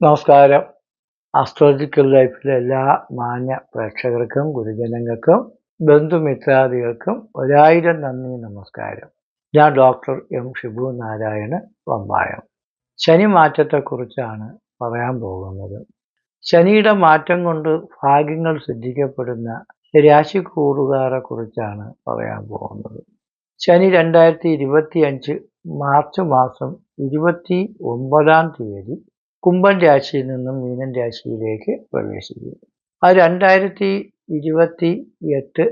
നമസ്കാരം. അസ്ട്രോളജിക്കൽ ലൈഫിലെ എല്ലാ മാന്യ പ്രേക്ഷകർക്കും ഗുരുജനങ്ങൾക്കും ബന്ധുമിത്രാദികൾക്കും ഒരായിരം നന്ദി നമസ്കാരം. ഞാൻ ഡോക്ടർ എം ഷിബു നാരായണ വമ്പായം ശനി മാറ്റത്തെക്കുറിച്ചാണ് പറയാൻ പോകുന്നത്. ശനിയുടെ മാറ്റം കൊണ്ട് ഭാഗ്യങ്ങൾ സിദ്ധിക്കപ്പെടുന്ന രാശി കൂറുകാരെ കുറിച്ചാണ് പറയാൻ പോകുന്നത്. ശനി രണ്ടായിരത്തി ഇരുപത്തി അഞ്ച് മാർച്ച് മാസം ഇരുപത്തി ഒമ്പതാം തീയതി കുംഭൻ രാശിയിൽ നിന്നും മീനൻ രാശിയിലേക്ക് പ്രവേശിക്കും ആ രണ്ടായിരത്തി ഇരുപത്തി എട്ട്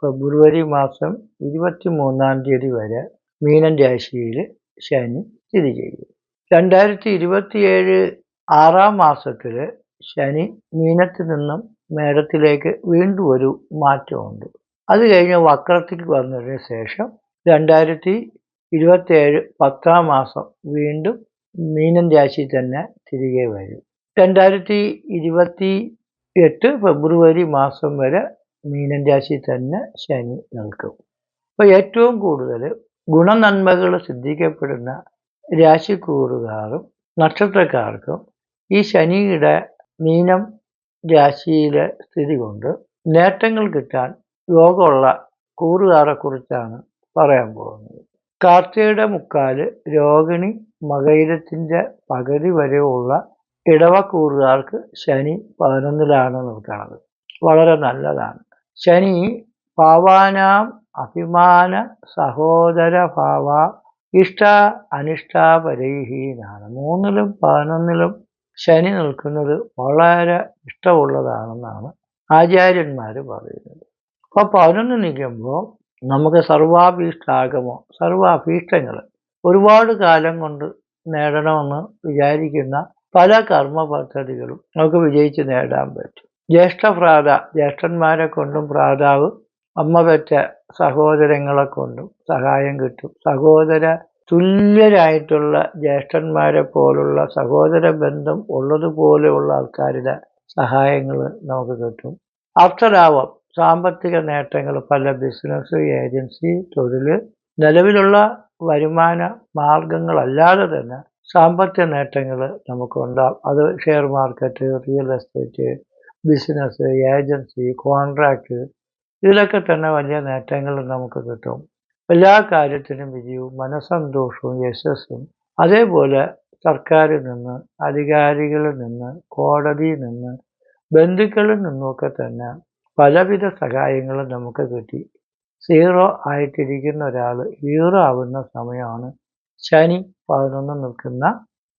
ഫെബ്രുവരി മാസം ഇരുപത്തി മൂന്നാം തീയതി വരെ മീനൻ രാശിയിൽ ശനി സ്ഥിതി ചെയ്യും രണ്ടായിരത്തി ഇരുപത്തിയേഴ് ആറാം മാസത്തിൽ ശനി മീനത്തിൽ നിന്നും മേടത്തിലേക്ക് വീണ്ടും ഒരു മാറ്റമുണ്ട്. അത് കഴിഞ്ഞ് വക്രത്തിൽ വന്നതിന് ശേഷം രണ്ടായിരത്തി ഇരുപത്തിയേഴ് പത്താം മാസം വീണ്ടും മീനൻ രാശി തന്നെ തിരികെ വരും. രണ്ടായിരത്തി ഇരുപത്തി എട്ട് ഫെബ്രുവരി മാസം വരെ മീനൻ രാശി തന്നെ ശനി നിൽക്കും. അപ്പോൾ ഏറ്റവും കൂടുതൽ ഗുണനന്മകൾ സിദ്ധിക്കപ്പെടുന്ന രാശിക്കൂറുകാരും നക്ഷത്രക്കാർക്കും ഈ ശനിയുടെ മീനം രാശിയിലെ സ്ഥിതി കൊണ്ട് നേട്ടങ്ങൾ കിട്ടാൻ യോഗമുള്ള കൂറുകാരെക്കുറിച്ചാണ് പറയാൻ പോകുന്നത്. കാർത്തികയുടെ മുക്കാൽ രോഹിണി മകയിരത്തിന്റെ പകുതി വരെയുള്ള ഇടവക്കൂറുകാർക്ക് ശനി പതിനൊന്നിലാണ് നിൽക്കുന്നത് വളരെ നല്ലതാണ്. ശനി പാവാനാം അഭിമാന സഹോദര ഭാവ ഇഷ്ട അനിഷ്ടാപരൈഹീനാണ് മൂന്നിലും പതിനൊന്നിലും ശനി നിൽക്കുന്നത് വളരെ ഇഷ്ടമുള്ളതാണെന്നാണ് ആചാര്യന്മാർ പറയുന്നത്. അപ്പോൾ പതിനൊന്ന് നിൽക്കുമ്പോൾ നമുക്ക് സർവാഭീഷ്ടാഗമോ സർവാഭീഷ്ടങ്ങൾ ഒരുപാട് കാലം കൊണ്ട് നേടണമെന്ന് വിചാരിക്കുന്ന പല കർമ്മ പദ്ധതികളും നമുക്ക് വിജയിച്ച് നേടാൻ പറ്റും. ജ്യേഷ്ഠഭ്രാത ജ്യേഷ്ഠന്മാരെ കൊണ്ടും ഭ്രാതാവ് അമ്മ പെറ്റ സഹോദരങ്ങളെ കൊണ്ടും സഹായം കിട്ടും. സഹോദര തുല്യരായിട്ടുള്ള ജ്യേഷ്ഠന്മാരെ പോലുള്ള സഹോദര ബന്ധം ഉള്ളതുപോലെയുള്ള ആൾക്കാരുടെ സഹായങ്ങൾ നമുക്ക് കിട്ടും. അർത്ഥരാവം സാമ്പത്തിക നേട്ടങ്ങൾ പല ബിസിനസ് ഏജൻസി തൊഴിൽ നിലവിലുള്ള വരുമാന മാർഗങ്ങളല്ലാതെ തന്നെ സാമ്പത്തിക നേട്ടങ്ങൾ നമുക്കുണ്ടാകും അത് share market real estate business agency contract ഇതിലൊക്കെ തന്നെ വലിയ നേട്ടങ്ങൾ നമുക്ക് കിട്ടും. എല്ലാ കാര്യത്തിനും വിജയവും മനസ്സന്തോഷവും യശസ്സും. അതേപോലെ സർക്കാരിൽ നിന്ന് അധികാരികളിൽ നിന്ന് കോടതിയിൽ നിന്ന് ബന്ധുക്കളിൽ നിന്നുമൊക്കെ തന്നെ പലവിധ സഹായങ്ങളും നമുക്ക് കിട്ടി. സീറോ ആയിട്ടിരിക്കുന്ന ഒരാൾ ഹീറോ ആവുന്ന സമയമാണ് ശനി പതിനൊന്ന് നിൽക്കുന്ന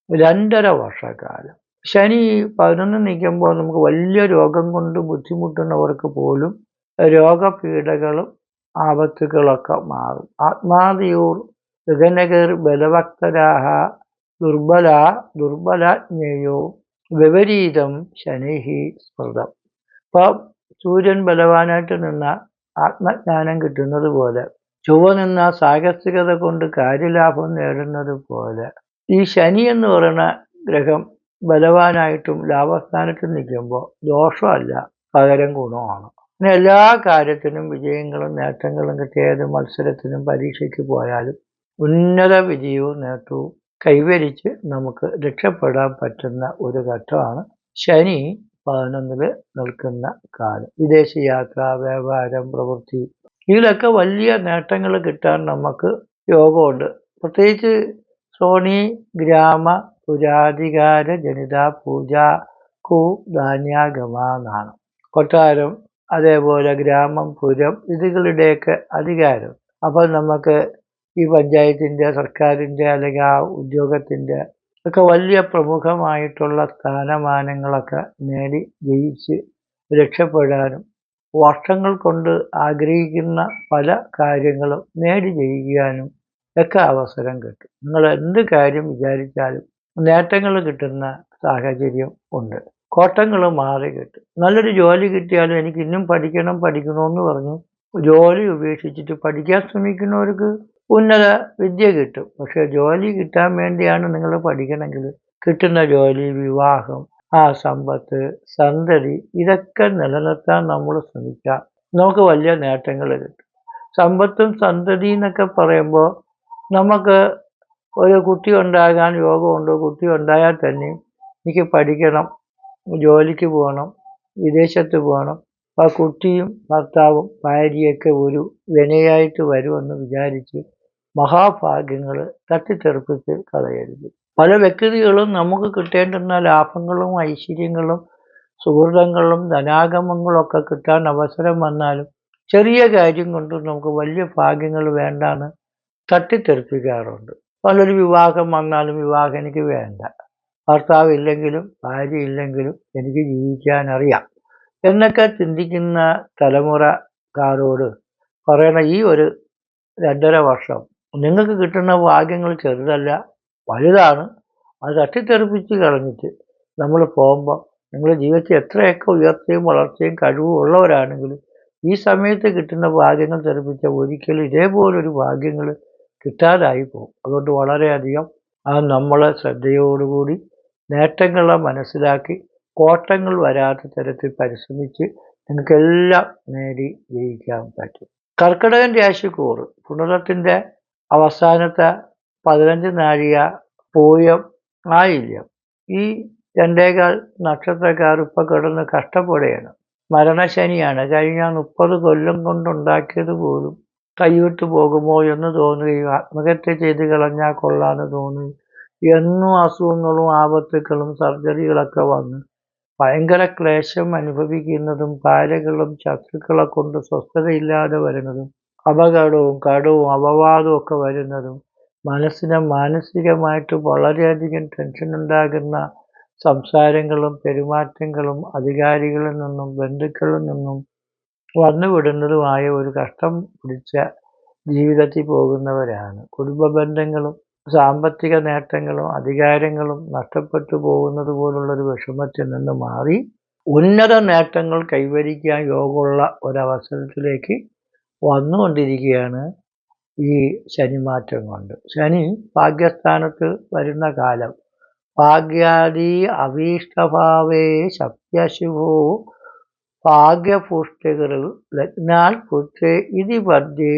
രണ്ടര വർഷക്കാലം. ശനി പതിനൊന്ന് നിൽക്കുമ്പോൾ നമുക്ക് വലിയ രോഗം കൊണ്ട് ബുദ്ധിമുട്ടുന്നവർക്ക് പോലും രോഗപീഠകളും ആപത്തുകളൊക്കെ മാറും. ആത്മാതിയൂർ ഗഗനഗർ ബലഭക്തരാഹ ദുർബല ദുർബലാജ്ഞയോ വിപരീതം ശനിഹി സ്മൃതം. ഇപ്പം സൂര്യൻ ബലവാനായിട്ട് നിന്ന ആത്മജ്ഞാനം കിട്ടുന്നത് പോലെ ചൊവ്വ നിന്ന സാഹസികത കൊണ്ട് കാര്യലാഭം നേടുന്നത് പോലെ ഈ ശനി എന്ന് പറയുന്ന ഗ്രഹം ബലവാനായിട്ടും ലാഭസ്ഥാനത്തും നിൽക്കുമ്പോൾ ദോഷമല്ല പകരം ഗുണമാണ്. പിന്നെ എല്ലാ കാര്യത്തിനും വിജയങ്ങളും നേട്ടങ്ങളും കിട്ടിയ ഏത് മത്സരത്തിനും പരീക്ഷയ്ക്ക് പോയാലും ഉന്നത വിജയവും നേട്ടവും കൈവരിച്ച് നമുക്ക് രക്ഷപ്പെടാൻ പറ്റുന്ന ഒരു ഘട്ടമാണ് ശനി. പതിനൊന്നിൽ നിൽക്കുന്ന കാലം. വിദേശയാത്ര വ്യാപാരം പ്രവൃത്തി ഇതിലൊക്കെ വലിയ നേട്ടങ്ങൾ കിട്ടാൻ നമുക്ക് യോഗമുണ്ട്. പ്രത്യേകിച്ച് സോണി ഗ്രാമ പുരാധികാര ജനിത പൂജ കു കൊട്ടാരം അതേപോലെ ഗ്രാമം പുരം ഇതുകളുടെയൊക്കെ അധികാരം. അപ്പോൾ നമുക്ക് ഈ പഞ്ചായത്തിന്റെ സർക്കാരിന്റെ അല്ലെങ്കിൽ ആ ഉദ്യോഗത്തിന്റെ ഒക്കെ വലിയ പ്രമുഖമായിട്ടുള്ള സ്ഥാനമാനങ്ങളൊക്കെ നേടി ജയിച്ച് രക്ഷപ്പെടാനും വർഷങ്ങൾ കൊണ്ട് ആഗ്രഹിക്കുന്ന പല കാര്യങ്ങളും നേടി ജയിക്കാനും ഒക്കെ അവസരം കിട്ടും. നിങ്ങൾ എന്ത് കാര്യം വിചാരിച്ചാലും നേട്ടങ്ങൾ കിട്ടുന്ന സാഹചര്യം ഉണ്ട്. കോട്ടങ്ങൾ മാറി കിട്ടും. നല്ലൊരു ജോലി കിട്ടിയാലും എനിക്ക് ഇന്നും പഠിക്കണം പഠിക്കണമെന്ന് പറഞ്ഞു ജോലി ഉപേക്ഷിച്ചിട്ട് പഠിക്കാൻ ശ്രമിക്കുന്നവർക്ക് ഉന്നത വിദ്യ കിട്ടും. പക്ഷെ ജോലി കിട്ടാൻ വേണ്ടിയാണ് നിങ്ങൾ പഠിക്കണമെങ്കിൽ കിട്ടുന്ന ജോലി വിവാഹം ആ സമ്പത്ത് സന്തതി ഇതൊക്കെ നിലനിർത്താൻ നമ്മൾ ശ്രമിക്കാം. നമുക്ക് വലിയ നേട്ടങ്ങൾ കിട്ടും. സമ്പത്തും സന്തതി എന്നൊക്കെ പറയുമ്പോൾ നമുക്ക് ഒരു കുട്ടി ഉണ്ടാകാൻ യോഗമുണ്ട് കുട്ടി ഉണ്ടായാൽ തന്നെയും എനിക്ക് പഠിക്കണം ജോലിക്ക് പോകണം വിദേശത്ത് പോകണം. ആ കുട്ടിയും ഭർത്താവും ഭാര്യയൊക്കെ ഒരു വിനയായിട്ട് വരുമെന്ന് വിചാരിച്ച് മഹാഭാഗ്യങ്ങൾ തട്ടിത്തെറിപ്പിച്ച് കളയരുത്. പല വ്യക്തികളും നമുക്ക് കിട്ടേണ്ടുന്ന ലാഭങ്ങളും ഐശ്വര്യങ്ങളും സുഹൃതങ്ങളും ധനാഗമങ്ങളും ഒക്കെ കിട്ടാൻ അവസരം വന്നാലും ചെറിയ കാര്യം കൊണ്ട് നമുക്ക് വലിയ ഭാഗ്യങ്ങൾ വേണ്ടാന്ന് തട്ടിത്തെറിപ്പിക്കാറുണ്ട്. പലൊരു വിവാഹം വന്നാലും വിവാഹം എനിക്ക് വേണ്ട. ഭർത്താവ് ഇല്ലെങ്കിലും ഭാര്യ ഇല്ലെങ്കിലും എനിക്ക് ജീവിക്കാൻ അറിയാം എന്നൊക്കെ ചിന്തിക്കുന്ന തലമുറക്കാരോട് പറയണ ഈ ഒരു രണ്ടര വർഷം നിങ്ങൾക്ക് കിട്ടുന്ന ഭാഗ്യങ്ങൾ ചെറുതല്ല വലുതാണ്. അത് തട്ടിത്തെറിപ്പിച്ച് കളഞ്ഞിട്ട് നമ്മൾ പോകുമ്പോൾ നിങ്ങളുടെ ജീവിതത്തിൽ എത്രയൊക്കെ ഉയർച്ചയും വളർച്ചയും കഴിവും ഉള്ളവരാണെങ്കിലും ഈ സമയത്ത് കിട്ടുന്ന ഭാഗ്യങ്ങൾ തെറിപ്പിച്ച ഒരിക്കലും ഇതേപോലൊരു ഭാഗ്യങ്ങൾ കിട്ടാതായി പോകും. അതുകൊണ്ട് വളരെയധികം ആ നമ്മളെ ശ്രദ്ധയോടുകൂടി നേട്ടങ്ങളെ മനസ്സിലാക്കി കോട്ടങ്ങൾ വരാത്ത തരത്തിൽ പരിശ്രമിച്ച് നിങ്ങൾക്കെല്ലാം നേടി ജയിക്കാൻ പറ്റും. കർക്കിടകൻ രാശിക്കൂറ് പുണരത്തിന്റെ അവസാനത്തെ പതിനഞ്ച് നാഴിക പൂയം ആയില്ല. ഈ രണ്ടേകാൽ നക്ഷത്രക്കാർ ഇപ്പം കിടന്ന് കഷ്ടപ്പെടുകയാണ്. മരണശനിയാണ്. കഴിഞ്ഞ മുപ്പത് കൊല്ലം കൊണ്ടുണ്ടാക്കിയത് പോലും കൈവിട്ടു പോകുമോ എന്ന് തോന്നുകയും ആത്മഹത്യ ചെയ്ത് കളഞ്ഞാൽ കൊള്ളാന്ന് തോന്നി. എന്നും അസുഖങ്ങളും ആപത്തുക്കളും സർജറികളൊക്കെ വന്ന് ഭയങ്കര ക്ലേശം അനുഭവിക്കുന്നതും ഭാര്യകളും ശത്രുക്കളെ കൊണ്ട് സ്വസ്ഥതയില്ലാതെ വരുന്നതും അപകടവും കടവും അപവാദവും ഒക്കെ വരുന്നതും മനസ്സിനെ മാനസികമായിട്ട് വളരെയധികം ടെൻഷൻ ഉണ്ടാകുന്ന സംസാരങ്ങളും പെരുമാറ്റങ്ങളും അധികാരികളിൽ നിന്നും ബന്ധുക്കളിൽ നിന്നും വന്നുവിടുന്നതുമായ ഒരു കഷ്ടം പിടിച്ച ജീവിതത്തിൽ പോകുന്നവരാണ്. കുടുംബ ബന്ധങ്ങളും സാമ്പത്തിക നേട്ടങ്ങളും അധികാരങ്ങളും നഷ്ടപ്പെട്ടു പോകുന്നത് പോലുള്ളൊരു വിഷമത്തിൽ നിന്ന് മാറി ഉന്നത നേട്ടങ്ങൾ കൈവരിക്കാൻ യോഗമുള്ള ഒരവസരത്തിലേക്ക് വന്നുകൊണ്ടിരിക്കുകയാണ് ഈ ശനിമാറ്റം കൊണ്ട്. ശനി ഭാഗ്യസ്ഥാനത്ത് വരുന്ന കാലം. ഭാഗ്യാദി അവീഷ്ടഭാവേ ശക്യശുഭോ ഭാഗ്യപുഷ്ടികൾ ലഗ്നാൽ പുത്രേ ഇതി പദ്യ.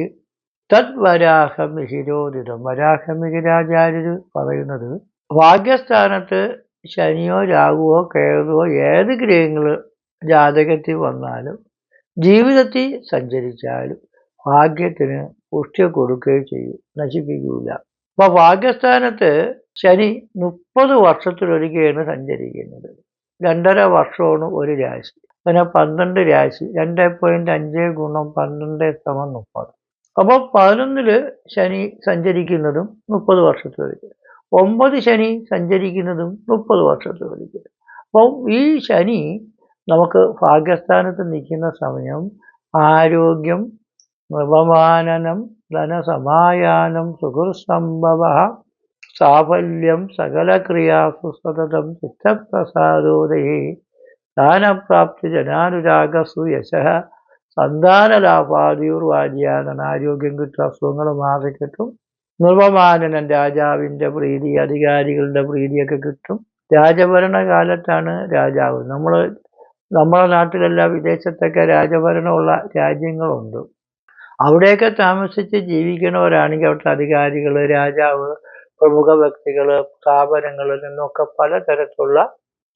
തദ്വരാഹമിഹിരോദിതം വരാഹമിഹിരാചാര്യർ പറയുന്നത് ഭാഗ്യസ്ഥാനത്ത് ശനിയോ രാഹുവോ കേതുവോ ഏത് ഗ്രഹങ്ങൾ ജാതകത്തിൽ വന്നാലും ജീവിതത്തിൽ സഞ്ചരിച്ചാലും ഭാഗ്യത്തിന് പുഷ്ടി കൊടുക്കുകയും ചെയ്യും. നശിപ്പിക്കൂല. അപ്പൊ ഭാഗ്യസ്ഥാനത്ത് ശനി മുപ്പത് വർഷത്തിലൊരിക്കലാണ് സഞ്ചരിക്കുന്നത്. രണ്ടര വർഷമാണ് ഒരു രാശി. പിന്നെ പന്ത്രണ്ട് രാശി രണ്ട് പോയിന്റ് അഞ്ച് ഗുണം പന്ത്രണ്ട് സമം മുപ്പത്. അപ്പോൾ പതിനൊന്നിൽ ശനി സഞ്ചരിക്കുന്നതും മുപ്പത് വർഷത്തിലൊരിക്കൽ. ഒമ്പത് ശനി സഞ്ചരിക്കുന്നതും മുപ്പത് വർഷത്തിലൊരിക്കൽ. അപ്പം ഈ ശനി നമുക്ക് ഭാഗ്യസ്ഥാനത്ത് നിൽക്കുന്ന സമയം ആരോഗ്യം നവമാനനം ധനസമായാനം സുഹൃസംഭവ സാഫല്യം സകലക്രിയാസു സതതം ചിത്തപ്രസാദോദയേ സ്ഥാനപ്രാപ്തി ജനാനുരാഗസു യശ സന്താനലാഭാദിയുർവാര്യാനാണ് ആരോഗ്യം കിട്ടും അസുഖങ്ങൾ മാറി കിട്ടും. രാജാവിന്റെ പ്രീതി അധികാരികളുടെ പ്രീതിയൊക്കെ കിട്ടും. രാജഭരണ കാലത്താണ് രാജാവ്. നമ്മൾ നമ്മുടെ നാട്ടിലല്ല വിദേശത്തൊക്കെ രാജഭരണമുള്ള രാജ്യങ്ങളുണ്ട്. അവിടെയൊക്കെ താമസിച്ച് ജീവിക്കുന്നവരാണെങ്കിൽ അവിടുത്തെ അധികാരികൾ രാജാവ് പ്രമുഖ വ്യക്തികൾ സ്ഥാപനങ്ങളിൽ നിന്നൊക്കെ പലതരത്തിലുള്ള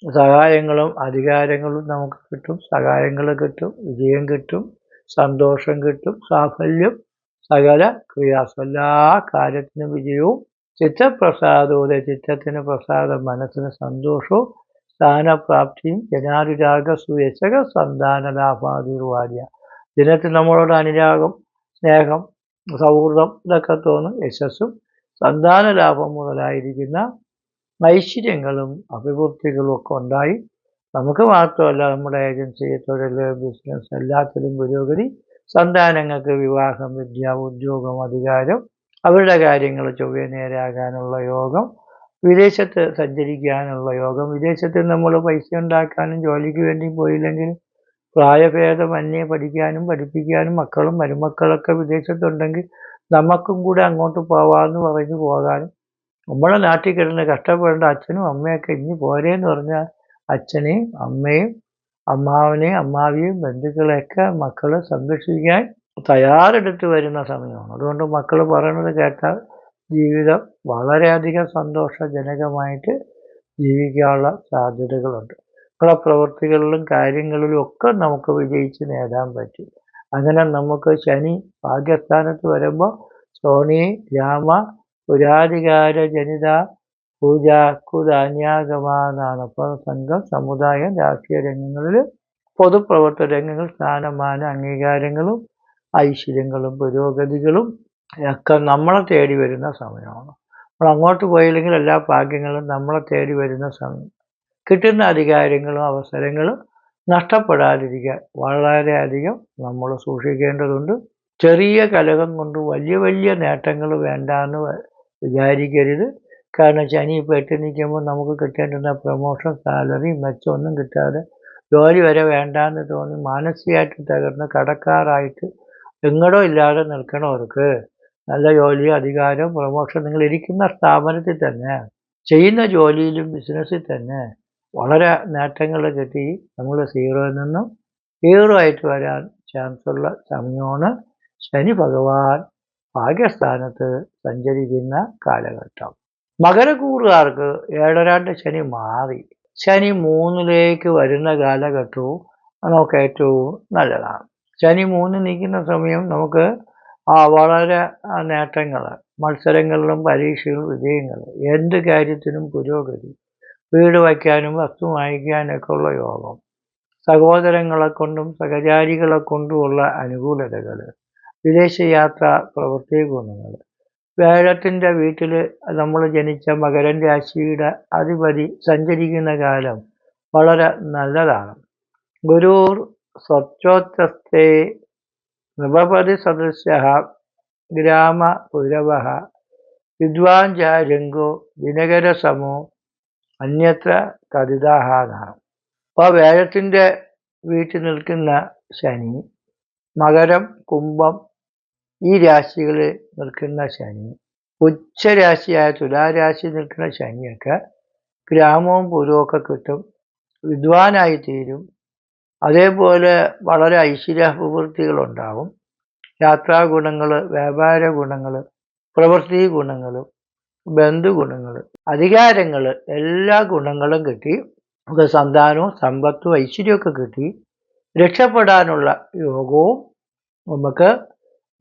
സഹായങ്ങളും അധികാരങ്ങളും നമുക്ക് കിട്ടും. സഹായങ്ങൾ കിട്ടും വിജയം കിട്ടും സന്തോഷം കിട്ടും സാഫല്യം സകല ക്രിയാസ് എല്ലാ കാര്യത്തിനും വിജയവും ചിത്തപ്രസാദവും ചിത്തത്തിന് പ്രസാദം മനസ്സിന് സന്തോഷവും സ്ഥാനപ്രാപ്തിയും ജനാനുരാഗ സുയശക സന്താനലാഭാതിർവാര്യ ദിനത്തിൽ നമ്മളോട് അനുരാഗം സ്നേഹം സൗഹൃദം ഇതൊക്കെ തോന്നും യശസ്സും സന്താന ലാഭം മുതലായിരിക്കുന്ന ഐശ്വര്യങ്ങളും അഭിവൃദ്ധികളും ഒക്കെ ഉണ്ടായി. നമുക്ക് മാത്രമല്ല നമ്മുടെ ഏജൻസി തൊഴിൽ ബിസിനസ് എല്ലാത്തിലും പുരോഗതി. സന്താനങ്ങൾക്ക് വിവാഹം വിദ്യ ഉദ്യോഗം അധികാരം അവരുടെ കാര്യങ്ങൾ ചൊവ്വ നേരാകാനുള്ള യോഗം വിദേശത്ത് സഞ്ചരിക്കാനുള്ള യോഗം. വിദേശത്ത് നമ്മൾ പൈസ ഉണ്ടാക്കാനും ജോലിക്ക് വേണ്ടി പോയില്ലെങ്കിൽ പ്രായഭേദമന്യേ പഠിക്കാനും പഠിപ്പിക്കാനും മക്കളും മരുമക്കളൊക്കെ വിദേശത്തുണ്ടെങ്കിൽ നമുക്കും കൂടെ അങ്ങോട്ട് പോവാമെന്ന് പറഞ്ഞു പോകാനും. നമ്മളെ നാട്ടിൽ കിടന്ന് കഷ്ടപ്പെടേണ്ട അച്ഛനും അമ്മയൊക്കെ ഇനി പോരേന്ന് പറഞ്ഞാൽ അച്ഛനെയും അമ്മയും അമ്മാവനെയും അമ്മാവിയും ബന്ധുക്കളെയൊക്കെ മക്കളെ സംരക്ഷിക്കാൻ തയ്യാറെടുത്ത് വരുന്ന സമയമാണ്. അതുകൊണ്ട് മക്കൾ പറയണത് കേട്ടാൽ ജീവിതം വളരെയധികം സന്തോഷജനകമായിട്ട് ജീവിക്കാനുള്ള സാധ്യതകളുണ്ട്. നമ്മളെ പ്രവൃത്തികളിലും കാര്യങ്ങളിലും ഒക്കെ നമുക്ക് വിജയിച്ച് നേടാൻ പറ്റും. അങ്ങനെ നമുക്ക് ശനി ഭാഗ്യസ്ഥാനത്ത് വരുമ്പോൾ സോണി രാമ പുരാധികാര ജനിത പൂജ പൂജാക്കുധാന്യാഗമാനാണ് അപ്പോൾ സംഘം സമുദായം രാഷ്ട്രീയ രംഗങ്ങളിൽ പൊതുപ്രവർത്തന രംഗങ്ങൾ സ്ഥാനമാന അംഗീകാരങ്ങളും ഐശ്വര്യങ്ങളും പുരോഗതികളും ഒക്കെ നമ്മളെ തേടി വരുന്ന സമയമാണ്. നമ്മൾ അങ്ങോട്ട് പോയില്ലെങ്കിൽ എല്ലാ ഭാഗ്യങ്ങളും നമ്മളെ തേടി വരുന്ന സമയം കിട്ടുന്ന അധികാരങ്ങളും അവസരങ്ങളും നഷ്ടപ്പെടാതിരിക്കാൻ വളരെയധികം നമ്മൾ സൂക്ഷിക്കേണ്ടതുണ്ട്. ചെറിയ കലകം കൊണ്ട് വലിയ വലിയ നേട്ടങ്ങൾ വേണ്ടാന്ന് വിചാരിക്കരുത്. കാരണം ശനി ഇപ്പോൾ എട്ടി നിൽക്കുമ്പോൾ നമുക്ക് കിട്ടേണ്ടുന്ന പ്രൊമോഷൻ സാലറി മെച്ചമൊന്നും കിട്ടാതെ ജോലി വരെ വേണ്ടാന്ന് തോന്നി മാനസികമായിട്ട് തകർന്ന് കടക്കാറായിട്ട് എങ്ങടോ ഇല്ലാതെ നിൽക്കണവർക്ക് നല്ല ജോലി അധികാരവും പ്രൊമോഷൻ നിങ്ങൾ ഇരിക്കുന്ന സ്ഥാപനത്തിൽ തന്നെ ചെയ്യുന്ന ജോലിയിലും ബിസിനസ്സിൽ തന്നെ വളരെ നേട്ടങ്ങൾ കിട്ടി. നമ്മൾ സീറോയിൽ നിന്നും സീറോ ആയിട്ട് വരാൻ ചാൻസ് ഉള്ള സമയമാണ് ശനി ഭഗവാൻ ഭാഗ്യസ്ഥാനത്ത് സഞ്ചരിക്കുന്ന കാലഘട്ടം. മകരക്കൂറുകാർക്ക് ഏഴരാണ്ട് ശനി മാറി. ശനി മൂന്നിലേക്ക് വരുന്ന കാലഘട്ടവും നമുക്ക് ഏറ്റവും നല്ലതാണ്. ശനി മൂന്ന് നീക്കുന്ന സമയം നമുക്ക് വളരെ നേട്ടങ്ങൾ മത്സരങ്ങളിലും പരീക്ഷയിലും വിജയങ്ങൾ എന്ത് കാര്യത്തിനും പുരോഗതി വീട് വയ്ക്കാനും വസ്തു വാങ്ങിക്കാനൊക്കെ ഉള്ള യോഗം. സഹോദരങ്ങളെ കൊണ്ടും സഹചാരികളെ കൊണ്ടുമുള്ള അനുകൂലതകൾ വിദേശയാത്ര പ്രവൃത്തി ഗുണങ്ങൾ വേഴത്തിന്റെ വീട്ടിൽ നമ്മൾ ജനിച്ച മകരൻ രാശിയുടെ അധിപതി സഞ്ചരിക്കുന്ന കാലം വളരെ നല്ലതാണ്. ഗുരുർ സ്വച്ഛോത്തസ്ഥേ നൃപതി സദസ്യ ഗ്രാമ പുരവ വിദ്വാൻ ജാരംഗോ ദിനകരസമോ അന്യത്ര കഥിതാഹാനാണ് അപ്പോൾ വേഴത്തിന്റെ വീട്ടിൽ നിൽക്കുന്ന ശനി മകരം കുംഭം ഈ രാശികളിൽ നിൽക്കുന്ന ശനി ഉച്ചരാശിയായ തുലാരാശി നിൽക്കുന്ന ശനിയൊക്കെ ഗ്രാമവും പൂരവുമൊക്കെ കിട്ടും വിദ്വാനായി തീരും അതേപോലെ വളരെ ഐശ്വര്യാഭിവൃദ്ധികളുണ്ടാവും. യാത്രാ ഗുണങ്ങൾ വ്യാപാര ഗുണങ്ങൾ പ്രവൃത്തി ഗുണങ്ങൾ ബന്ധുഗുണങ്ങൾ അധികാരങ്ങൾ എല്ലാ ഗുണങ്ങളും കിട്ടി. നമുക്ക് സന്താനവും സമ്പത്തും ഐശ്വര്യമൊക്കെ കിട്ടി. രക്ഷപ്പെടാനുള്ള യോഗവും നമുക്ക്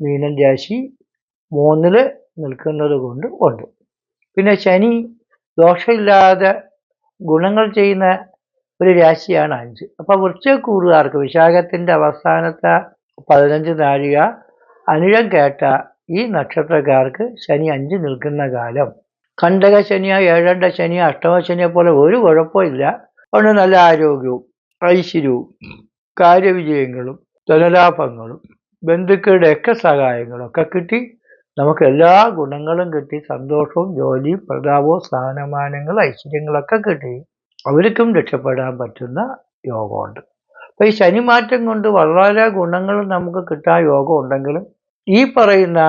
മീനൻ രാശി മൂന്നിൽ നിൽക്കുന്നത് കൊണ്ട് ഉണ്ട്. പിന്നെ ശനി ദോഷമില്ലാതെ ഗുണങ്ങൾ ചെയ്യുന്ന ഒരു രാശിയാണ് അഞ്ച്. അപ്പോൾ വൃശ്ചക്കൂറുകാർക്ക് വിശാഖത്തിന്റെ അവസാനത്തെ പതിനഞ്ച് നാഴിക അനിഴം കേട്ട ഈ നക്ഷത്രക്കാർക്ക് ശനി അഞ്ച് നിൽക്കുന്ന കാലം. കണ്ടക ശനിയോ ഏഴണ്ട ശനിയോ അഷ്ടമ ശനിയോ പോലെ ഒരു കുഴപ്പമില്ല അതുകൊണ്ട് നല്ല ആരോഗ്യവും ഐശ്വര്യവും കാര്യവിജയങ്ങളും ധനലാഭങ്ങളും ബന്ധുക്കളുടെയൊക്കെ സഹായങ്ങളും ഒക്കെ കിട്ടി. നമുക്ക് എല്ലാ ഗുണങ്ങളും കിട്ടി. സന്തോഷവും ജോലിയും പ്രതാപവും സ്ഥാനമാനങ്ങളും ഐശ്വര്യങ്ങളൊക്കെ കിട്ടി. അവർക്കും രക്ഷപ്പെടാൻ പറ്റുന്ന യോഗമുണ്ട്. അപ്പോൾ ഈ ശനിമാറ്റം കൊണ്ട് വളരെ ഗുണങ്ങൾ നമുക്ക് കിട്ടാൻ യോഗം ഉണ്ടെങ്കിലും ഈ പറയുന്ന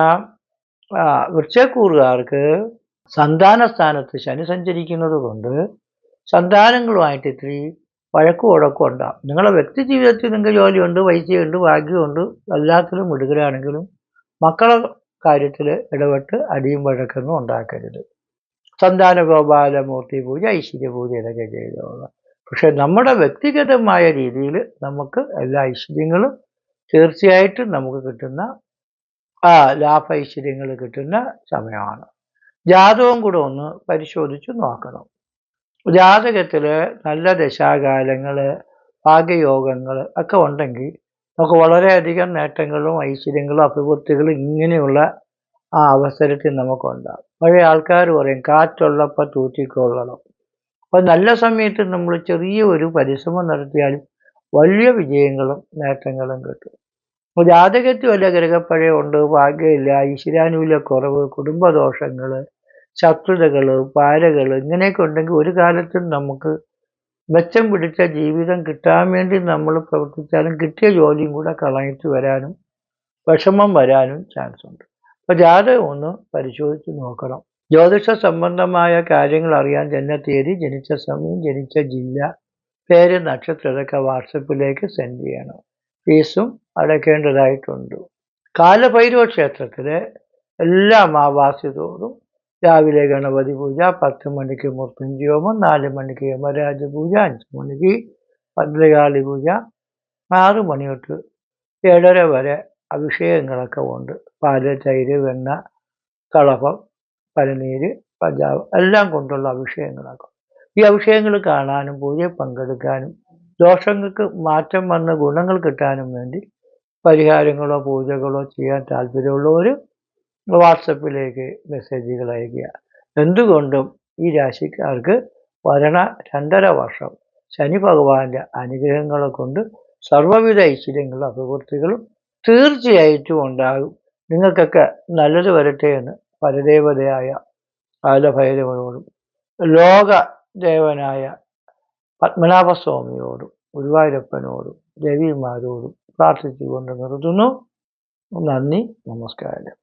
വൃക്ഷക്കൂറുകാർക്ക് സന്താന സ്ഥാനത്ത് ശനി സഞ്ചരിക്കുന്നത് കൊണ്ട് സന്താനങ്ങളുമായിട്ട് ഇത്തിരി വഴക്കും ഉടക്കും ഉണ്ടാകും നിങ്ങളുടെ വ്യക്തി ജീവിതത്തിൽ നിങ്ങൾക്ക് ജോലിയുണ്ട് പൈസയുണ്ട് ഭാഗ്യമുണ്ട് എല്ലാത്തിലും മിടുകരാണെങ്കിലും മക്കളെ കാര്യത്തിൽ ഇടപെട്ട് അടിയും വഴക്കൊന്നും ഉണ്ടാക്കരുത്. സന്താന ഗോപാലമൂർത്തി പൂജ ഐശ്വര്യ പൂജ ഇതൊക്കെ ചെയ്തോളാം. പക്ഷെ നമ്മുടെ വ്യക്തിഗതമായ രീതിയിൽ നമുക്ക് എല്ലാ ഐശ്വര്യങ്ങളും തീർച്ചയായിട്ടും നമുക്ക് കിട്ടുന്ന ആ ലാഭ ഐശ്വര്യങ്ങൾ കിട്ടുന്ന സമയമാണ്. ജാതകവും കൂടെ ഒന്ന് പരിശോധിച്ച് നോക്കണം. ജാതകത്തിൽ നല്ല ദശാകാലങ്ങൾ ഭാഗ്യയോഗങ്ങൾ ഒക്കെ ഉണ്ടെങ്കിൽ നമുക്ക് വളരെയധികം നേട്ടങ്ങളും ഐശ്വര്യങ്ങളും അഭിവൃദ്ധികളും ഇങ്ങനെയുള്ള ആ അവസരത്തിൽ നമുക്കുണ്ടാകും. പഴയ ആൾക്കാർ പറയും കാറ്റുള്ളപ്പോൾ തൂറ്റിക്കൊള്ളണം. അപ്പോൾ നല്ല സമയത്ത് നമ്മൾ ചെറിയ ഒരു പരിശ്രമം നടത്തിയാലും വലിയ വിജയങ്ങളും നേട്ടങ്ങളും കിട്ടും. അപ്പോൾ ജാതകത്തിലല്ല ഗ്രഹപ്പഴയം ഉണ്ട്? ഭാഗ്യമില്ല ഈശ്വരാനുകൂല കുറവ് കുടുംബദോഷങ്ങൾ ശത്രുതകൾ പാരകൾ ഇങ്ങനെയൊക്കെ ഉണ്ടെങ്കിൽ ഒരു കാലത്തും നമുക്ക് മെച്ചം പിടിച്ച ജീവിതം കിട്ടാൻ വേണ്ടി നമ്മൾ പ്രവർത്തിച്ചാലും കിട്ടിയ ജോലിയും കൂടെ കളഞ്ഞിട്ട് വരാനും വിഷമം വരാനും ചാൻസ് ഉണ്ട്. അപ്പോൾ ജാതകം ഒന്ന് പരിശോധിച്ച് നോക്കണം. ജ്യോതിഷ സംബന്ധമായ കാര്യങ്ങൾ അറിയാൻ ജനന തീയതി ജനിച്ച സമയം ജനിച്ച ജില്ല പേര് നക്ഷത്രം ഇതൊക്കെ വാട്സപ്പിലേക്ക് സെൻഡ് ചെയ്യണം. ഫീസും അടയ്ക്കേണ്ടതായിട്ടുണ്ട്. കാലഭൈരവ ക്ഷേത്രത്തിലെ എല്ലാ മാവാസ്യതോറും രാവിലെ ഗണപതി പൂജ പത്ത് മണിക്ക് മൃത്യുഞ്ജോമം നാല് മണിക്ക് യമരാജ പൂജ അഞ്ച് മണിക്ക് ഭദ്രകാളി പൂജ ആറ് മണി തൊട്ട് ഏഴര വരെ അഭിഷേകങ്ങളൊക്കെ ഉണ്ട്. പാൽ തൈര് വെണ്ണ കളഭം പനിനീര് പഞ്ചാബ് എല്ലാം കൊണ്ടുള്ള അഭിഷേകങ്ങളൊക്കെ. ഈ അഭിഷേകങ്ങൾ കാണാനും പൂജയിൽ പങ്കെടുക്കാനും ദോഷങ്ങൾക്ക് മാറ്റം വന്ന് ഗുണങ്ങൾ കിട്ടാനും വേണ്ടി പരിഹാരങ്ങളോ പൂജകളോ ചെയ്യാൻ താല്പര്യമുള്ളവർ വാട്സപ്പിലേക്ക് മെസ്സേജുകൾ അയക്കുക എന്തുകൊണ്ടും ഈ രാശിക്കാർക്ക് വരണ രണ്ടര വർഷം ശനി ഭഗവാന്റെ അനുഗ്രഹങ്ങളെ കൊണ്ട് സർവവിധ ഐശ്വര്യങ്ങളും അഭിവൃദ്ധികളും തീർച്ചയായിട്ടും ഉണ്ടാകും. നിങ്ങൾക്കൊക്കെ നല്ലത് വരട്ടെ എന്ന് പരദേവതയായ കാലഭൈരവനോടും ലോക ദേവനായ പത്മനാഭസ്വാമിയോടും ഗുരുവായൂരപ്പനോടും രവിമാരോടും പ്രാർത്ഥിച്ചുകൊണ്ട് നിർത്തുന്നു. നന്ദി നമസ്കാരം.